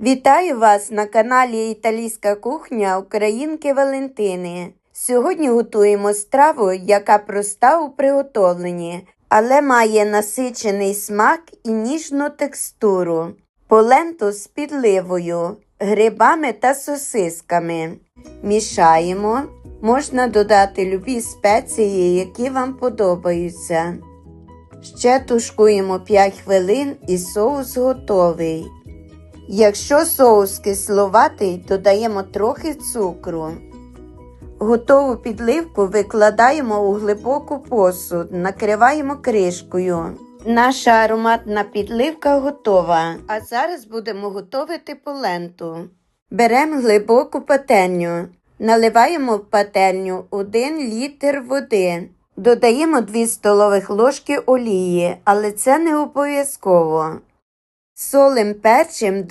Вітаю вас на каналі Італійська кухня Українки Валентини. Сьогодні готуємо страву, яка проста у приготовленні, але має насичений смак і ніжну текстуру. Поленту з підливою, грибами та сосисками. Мішаємо. Можна додати любі спеції, які вам подобаються. Ще тушкуємо 5 хвилин і соус готовий. Якщо соус кисловатий, додаємо трохи цукру. Готову підливку викладаємо у глибоку посуд, накриваємо кришкою. Наша ароматна підливка готова. А зараз будемо готувати поленту. Беремо глибоку пательню. Наливаємо в пательню 1 літр води. Додаємо 2 столових ложки олії, але це не обов'язково. Солим перчим